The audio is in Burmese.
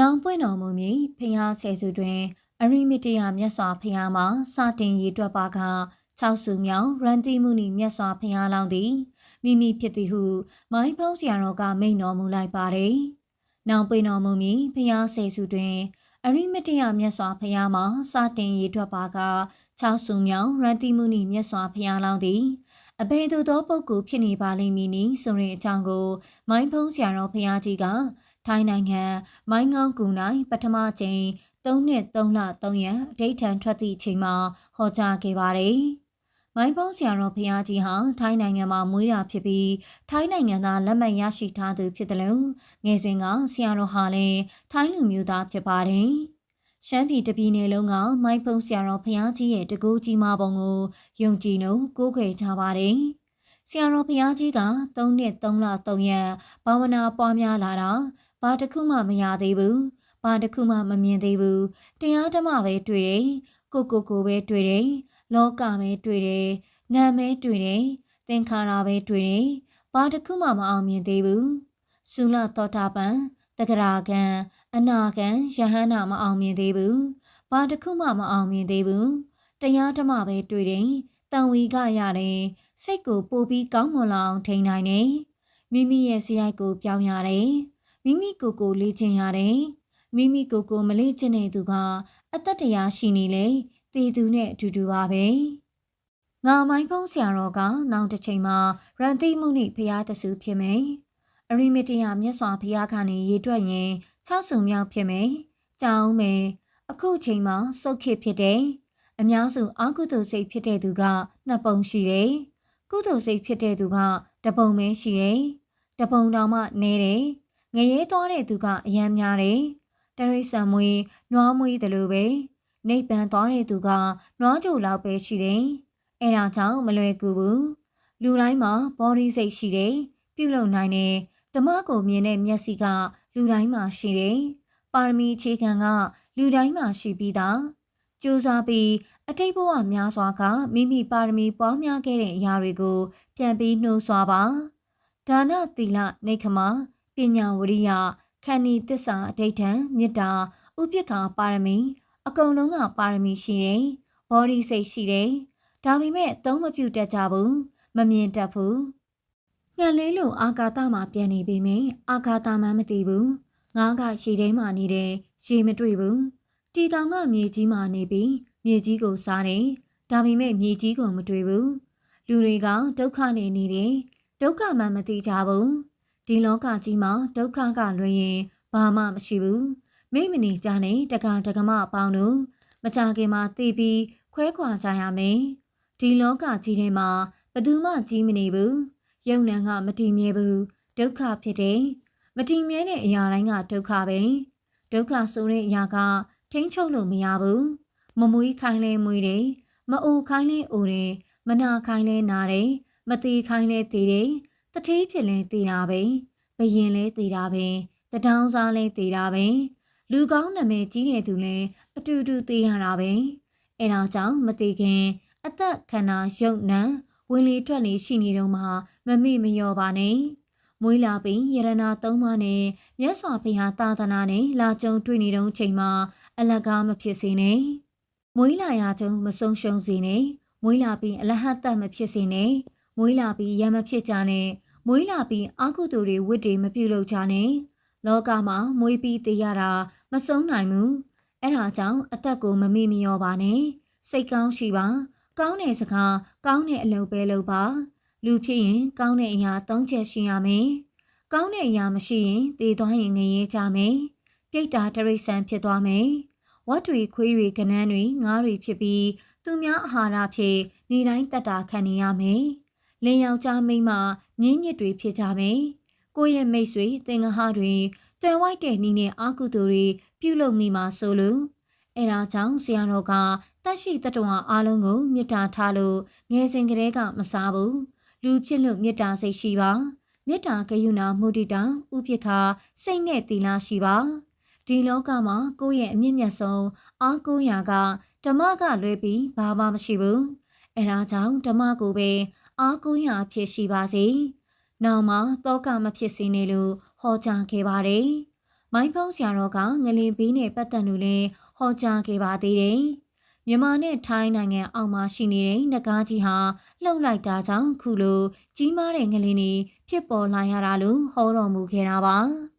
နောင်ပွင့်တော်မူမည်ဖျားဆယ်စုတွင် အရိမတယမြတ်စွာဘုရားမှာစတင်ရည်တွက်ပါက6စုမြောင်ရန်တိမှုနိမြတ်စွာဘုရားလောင်းသည်မိမိဖြစ်သည်ဟုမိုင်းဖုံးဆရာတော်ကမိန့်တော်မူလိုက်ပါတယ်။နောင်ပွင့်တော်မူမည်ဖျားဆယ်စုတွင် အရိမတယမြတ်စွာဘုရားမှာစတင်ရည်တွက်ပါက6စုမြောင်ရန်တိမှုနိမြတ်စွာဘုရားလောင်းသည်အဘယ်သို့သောပုဂ္ဂိုလ်ဖြစ်နေပါလိမ့်မည်နည်းဆိုတဲ့အကြောင်းကို မိုင်းဖုံးဆရာတော်ဘုရားကြီးက ထိုင်းနိုင်ငံမိုင်းငောင်းကူ၌ပထမချိန်3နှစ်3လ3ရက်အဋိဌံထွက်သည့်အချိန်မှာဟောကြားခဲ့ပါတယ်။မိုင်းဖုံးဆရာတော်ဘုရားကြီးဟာထိုင်းနိုင်ငံမှာမွေးတာဖြစ်ပြီးထိုင်းနိုင်ငံသားလက်မှတ်ရရှိထားသူဖြစ်တယ်လို့ငယ်စဉ်ကဆရာတော်ဟာလည်းထိုင်းလူမျိုးသားဖြစ်ပါတယ်။ရှမ်းပြည်တပြည်နယ်လုံးကမိုင်းဖုံးဆရာတော်ဘုရားကြီးရဲ့တကူကြီးမပုံကိုယုံကြည်လို့ကိုးကွယ်ကြပါတယ်။ဆရာတော်ဘုရားကြီးက3နှစ်3လ3ရက်ဘာဝနာပွားများလာတာ ဘာတစ်ခုမှမရသေးဘူးဘာတစ်ခုမှမမြင်သေးဘူးတရားဓမ္မပဲတွေ့တယ်ကိုကိုကိုပဲတွေ့တယ်လောကပဲတွေ့တယ်နာမည်တွေ့တယ်သင်္ခါရပဲတွေ့တယ်ဘာတစ်ခုမှမအောင်မြင်သေးဘူးသုလသောတာပန်တဂရာကံအနာကံယဟန္တာမအောင်မြင်သေးဘူးဘာတစ်ခုမှမအောင်မြင်သေးဘူးတရားဓမ္မပဲတွေ့တယ်တန်ဝီကရတယ်စိတ်ကိုပိုပြီးကောင်းမွန်လာအောင်ထိန်းနိုင်တယ်မိမိရဲ့စရိုက်ကိုပြောင်းရတယ် မိမိကိုယ်ကိုလေ့ကျင့်ရတယ်မိမိကိုယ်ကိုမလေ့ကျင့်တဲ့သူကအသက်တရားရှိနေလေတည်သူနဲ့အတူတူပါပဲငါမိုင်းဖုံးဆရာတော်ကနောက်တစ်ချိန်မှာရန်တိမှုနိဖျားတဆူဖြစ်မယ်အရိမတယမြတ်စွာဘုရားကနေရေတွက်ရင်6ဆုံမြောက်ဖြစ်မယ်ကြောင်းမယ်အခုချိန်မှာစုတ်ခစ်ဖြစ်တယ်အများစုအကုသိုလ်စိတ်ဖြစ်တဲ့သူကနှစ်ပုံရှိတယ်ကုသိုလ်စိတ်ဖြစ်တဲ့သူကတပုံပဲရှိတယ်တပုံတောင်မှနဲတယ် ငရဲသွားတဲ့သူကအယမ်းများတယ်။တရိษံမွေးနွားမွေးတယ်လို့ပဲနိဗ္ဗာန်သွားတဲ့သူကနွားကြိုလောက်ပဲရှိတယ်။အဲဒါကြောင့်မလွယ်ကူဘူး။လူတိုင်းမှာဘောဓိစိတ်ရှိတယ်။ပြုလုပ်နိုင်တယ်။ဓမ္မကိုမြင်တဲ့မျက်စိက လူတိုင်းမှာရှိတယ်။ပါရမီအခြေခံက လူတိုင်းမှာရှိပြီးသား။ကြိုးစားပြီးအတိတ်ဘဝများစွာကမိမိပါရမီပွားများခဲ့တဲ့အရာတွေကို ပြန်ပြီးနှိုးဆွာပါ။ဒါနသီလနေခမ ပညာဝရိယခန္တီတစ္ဆာအဋိဋ္ဌံမေတ္တာဥပိ္ပခာပါရမီ အကုန်လုံးကပါရမီရှိတယ်။ဘောဓိစိတ်ရှိတယ်။ဒါပေမဲ့သုံးမပြုတတ်ကြဘူး။မမြင်တတ်ဘူး။ငှက်လေးလိုအာကာသမှာပြန်နေပြီမယ်။အာကာသမှမသိဘူး။ငါးကရှည်ထဲမှာနေတယ်။ရှည်မတွေ့ဘူး။တီတောင်ကမြေကြီးမှာနေပြီးမြေကြီးကိုစားတယ်။ဒါပေမဲ့မြေကြီးကိုမတွေ့ဘူး။လူတွေကဒုက္ခနဲ့နေတယ်။ဒုက္ခမှမသိကြဘူး။ ဒီလောကကြီးမှာဒုက္ခကလွင်ရင်ဘာမှမရှိဘူးမိမနေကြနဲ့တက္ကတက္ကမအပေါင်းတို့မကြခင်မှာတည်ပြီးခွဲခွာကြရမယ်ဒီလောကကြီးထဲမှာဘသူမှကြီးမနေဘူးယုံနံကမတည်မြဲဘူးဒုက္ခဖြစ်တယ်မတည်မြဲတဲ့အရာတိုင်းကဒုက္ခပဲဒုက္ခဆိုတဲ့အရာကထိမ့်ချုပ်လို့မရဘူးမမွေးခိုင်းလဲမွေးတယ်မအိုခိုင်းလဲအိုတယ်မနာခိုင်းလဲနာတယ်မသေးခိုင်းလဲသေးတယ် တထေးဖြစ်လဲသေးတာပဲဘယင်လဲသေးတာပဲတထောင်းစားလဲသေးတာပဲလူကောင်းနာမည်ကြီးတဲ့သူလဲအတူတူသေးရတာပဲအဲဒါကြောင့်မသေးခင် အသက်ခန္ဓာရုပ်နံဝင်လေထွက်လေရှိနေတော့မှမမေ့မလျော့ပါနဲ့မွေးလာပြီးယရနာသုံးပါးနဲ့မြတ်စွာဘုရားသာသနာနဲ့လာကြုံတွေ့နေတော့ချိန်မှာအလကားမဖြစ်စေနဲ့မွေးလာရကြုံမဆုံးရှုံးစေနဲ့မွေးလာပြီးအလဟတ်တမဖြစ်စေနဲ့မွေးလာပြီးရမဖြစ်ကြနဲ့ မွေးလာပြီးအာကုသူတွေဝတ်တွေမပြုလုပ်ကြနဲ့လောကမှာမွေးပြီးတည်ရတာမဆုံးနိုင်ဘူးအဲ့ဒါကြောင့်အသက်ကိုမမေ့မလျော့ပါနဲ့စိတ်ကောင်းရှိပါကောင်းတဲ့စကားကောင်းတဲ့အလုပ်ပဲလုပ်ပါလူဖြစ်ရင်ကောင်းတဲ့အရာ၃ချက်ရှိရမယ်ကောင်းတဲ့အရာမရှိရင်တည်သွားရင်ငရဲကြမယ်ပြိတ္တာတရိษံဖြစ်သွားမယ်ဝတ်တွေခွေးတွေကနန်းတွေငါးတွေဖြစ်ပြီးသူများအာဟာရဖြစ်နေတိုင်းတက်တာခံနေရမယ် လင်ယောက်ျားမိန်းမမြင်းမြစ်တွေဖြစ်ကြမယ်။ကိုယ့်ရဲ့မိတ်ဆွေသင်္ကဟတွေတွယ်ဝိုက်တဲ့နီးနဲ့အာကုသူတွေပြုလုပ်မိမှာဆိုလို့အဲဒါကြောင့်ဆရာတော်ကတတ်ရှိတတဝအားလုံးကိုမေတ္တာထားလို့ငယ်စဉ်ကတည်းကမစားဘူးလူဖြစ်လို့မေတ္တာစိတ်ရှိပါမေတ္တာကရုဏာမုဒိတာဥပိ္ပခာစိတ်နဲ့သီလရှိပါဒီလောကမှာကိုယ့်ရဲ့အမြင့်မြတ်ဆုံးအားကိုးရာကဓမ္မကလွဲပြီးဘာမှမရှိဘူးအဲဒါကြောင့်ဓမ္မကိုပဲ အားကိုးရာဖြစ်ရှိပါစေ။နောက်မှာတောကမဖြစ်စေနဲ့လို့ဟောကြားခဲ့ပါတယ်။မိုင်းဖုံးဆရာတော်ကငလင်ဘေးနဲ့ပတ်သက်လို့လည်းဟောကြားခဲ့ပါသေးတယ်။မြန်မာနဲ့ထိုင်းနိုင်ငံအောက်မှာရှိနေတဲ့နဂါးကြီးဟာလှုပ်လိုက်တာကြောင့်ခုလိုကြီးမားတဲ့ငလင်တွေဖြစ်ပေါ်လာရတာလို့ဟောတော်မူခဲ့တာပါ။